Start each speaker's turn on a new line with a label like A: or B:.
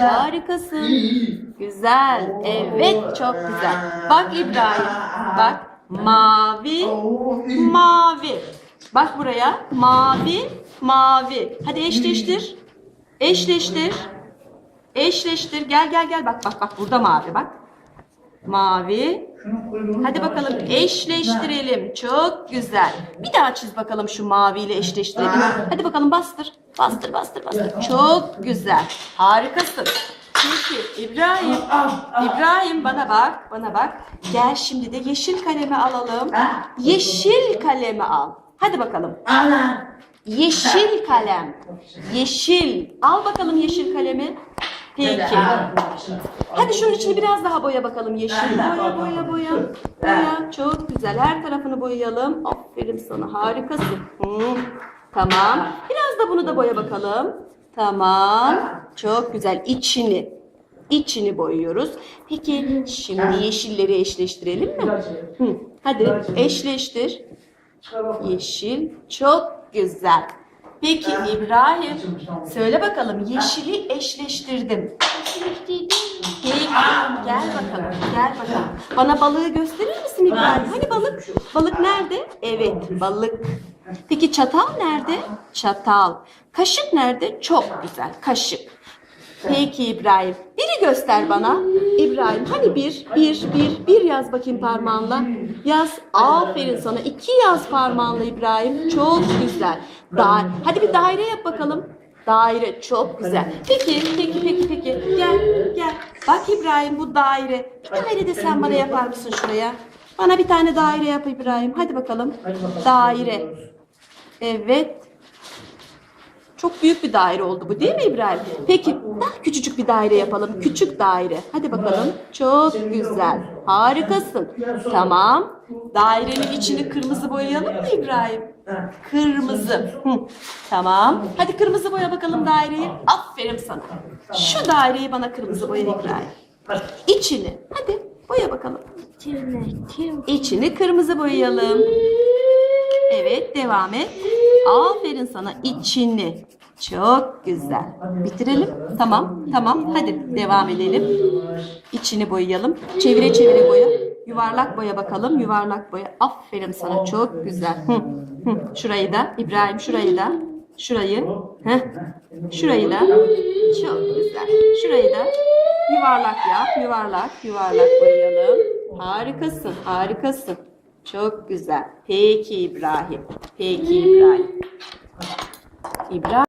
A: Harikasın. Güzel. Evet çok güzel. Bak İbrahim. Bak. Mavi. Mavi. Bak buraya. Mavi. Mavi. Hadi eşleştir. Eşleştir. Eşleştir. Gel gel gel. Bak bak bak. Burada mavi bak. Mavi. Hadi bakalım eşleştirelim. Çok güzel. Bir daha çiz bakalım şu maviyle eşleştirelim. Hadi bakalım bastır. Bastır bastır bastır. Çok güzel. Harikasın. Peki İbrahim. İbrahim bana bak. Bana bak. Gel şimdi de yeşil kalemi alalım. Yeşil kalemi al. Hadi bakalım. Yeşil kalem. Yeşil. Al bakalım yeşil kalemi. Peki. Hadi şunun içini biraz daha boya bakalım. Yeşil boya boya boya. Boya. Çok güzel. Her tarafını boyayalım. Aferin sana. Harikasın. Hı. Tamam. Bunu da boya bakalım. Tamam. Çok güzel. İçini. İçini boyuyoruz. Peki şimdi yeşilleri eşleştirelim mi? Hı. Hadi eşleştir. Yeşil. Çok güzel. Peki İbrahim. Söyle bakalım. Yeşili eşleştirdim. Peki gel bakalım. Gel bakalım. Bana balığı gösterir misin İbrahim? Hani balık? Balık nerede? Evet balık. Peki çatal nerede? Çatal. Kaşık nerede? Çok güzel. Kaşık. Peki İbrahim. Biri göster bana. İbrahim hani bir, bir, bir, bir yaz bakayım parmağınla. Yaz. Aferin sana. İki yaz parmağınla İbrahim. Çok güzel. Da hadi bir daire yap bakalım. Daire çok güzel. Peki, peki, peki, peki. Gel, gel. Bak İbrahim bu daire. Bir daire de sen bana yapar mısın şuraya? Bana bir tane daire yap İbrahim. Hadi bakalım. Daire. Evet. Çok büyük bir daire oldu bu değil mi İbrahim? Peki daha küçücük bir daire yapalım. Küçük daire. Hadi bakalım. Çok güzel. Harikasın. Tamam. Dairenin içini kırmızı boyayalım mı İbrahim? Kırmızı. Hı. Tamam. Hadi kırmızı boya bakalım daireyi. Aferin sana. Şu daireyi bana kırmızı boya İbrahim. İçini. Hadi boya bakalım. İçini kırmızı boyayalım. Evet devam et. Aferin sana içini. Çok güzel. Bitirelim. Tamam tamam hadi devam edelim. İçini boyayalım. Çevire çevire boya. Yuvarlak boya bakalım. Yuvarlak boya. Aferin sana çok güzel. Hı, hı. Şurayı da İbrahim şurayı da. Şurayı. Heh. Şurayı da. Çok güzel. Şurayı da yuvarlak yap. Yuvarlak yuvarlak boyayalım. Harikasın harikasın. Çok güzel. Peki İbrahim. Peki İbrahim. İbrahim.